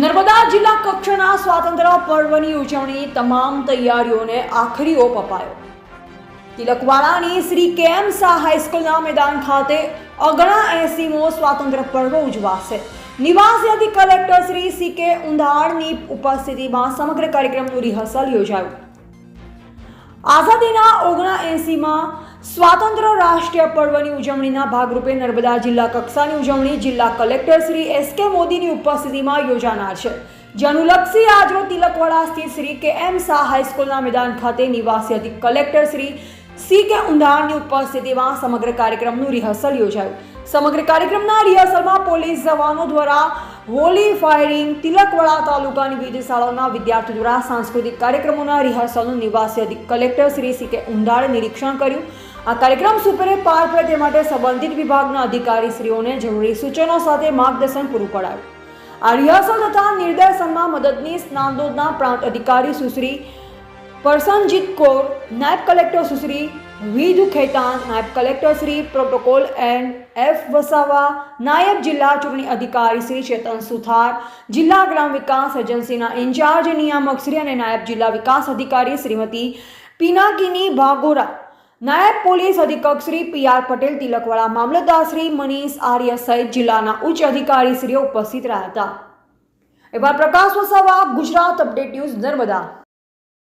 નર્મદા જિલ્લા કક્ષાના સ્વાતંત્ર્ય પર્વની ઉજવણી તમામ તૈયારીઓને આખરી ઓપ અપાયો. તિલકવાડાની શ્રી કેમ શાહ હાઈસ્કૂલના મેદાન ખાતે અગણા એસીમો સ્વાતંત્ર્ય પર્વ ઉજવાશે. નિવાસયાદી કલેક્ટર શ્રી સી કે ઉંધાણની ઉપસ્થિતિમાં સમગ્ર કાર્યક્રમનું રિહર્સલ યોજાયું. આઝાદીના ઓગણા એંસીમાં સ્વાતંત્ર્ય રાષ્ટ્રીય પર્વની ઉજવણીના ભાગરૂપે નર્મદા જિલ્લા કક્ષાની ઉજવણી જિલ્લા કલેક્ટર શ્રી એસ કે મોદીની ઉપસ્થિતિમાં યોજાનાર છે. જેનુલક્ષી આજરોજ તિલકવાડા સ્થિત શ્રી કે એમ શાહ હાઈસ્કૂલના મેદાન ખાતે નિવાસી અધિક કલેક્ટર શ્રી સી કે ઉંધાણની ઉપસ્થિતિમાં સમગ્ર કાર્યક્રમનું રિહર્સલ યોજાયું. સમગ્ર કાર્યક્રમના રિહર્સલમાં પોલીસ જવાનો દ્વારા હોલી ફાયરિંગ તિલકવાડા તાલુકાની વિવિધ શાળાઓના વિદ્યાર્થીઓ દ્વારા સાંસ્કૃતિક કાર્યક્રમોના રિહર્સલનું નિવાસી અધિક કલેક્ટર શ્રી સી કે ઉંધાડે નિરીક્ષણ કર્યું. આ કાર્યક્રમ સુપરે પાર પડે તે માટે સંબંધિત વિભાગના અધિકારીશ્રીઓને જરૂરી સૂચનો સાથે માર્ગદર્શન પૂરું પડાયું. આ રિહર્સલ તથા નિર્દેશનમાં મદદનીશ નાંદોદના પ્રાંત અધિકારી સુશ્રી પરસનજીત કૌર, નાયબ કલેક્ટર સુશ્રી વિધુ ખેતાન નાયબ collector Shri protocol and F Vasava, નાયબ જિલ્લા ચૂંટણી અધિકારી શ્રી ચેતન સુથાર, જિલ્લા ગ્રામ વિકાસ એજન્સીના ઇન્ચાર્જ નિયામક શ્રી અને નાયબ જિલ્લા વિકાસ અધિકારી શ્રીમતી પિનાકીની ભાગોરા નાયબ પોલીસ અધિક્ષક શ્રી પી આર પટેલ તિલકવાળા મામલતદાર શ્રી મનીષ આર્ય સહિત જિલ્લાના ઉચ્ચ અધિકારી શ્રીઓ ઉપસ્થિત રહ્યા હતા. એવા પ્રકાશ વસાવા, ગુજરાત અપડેટ ન્યૂઝ નર્મદા.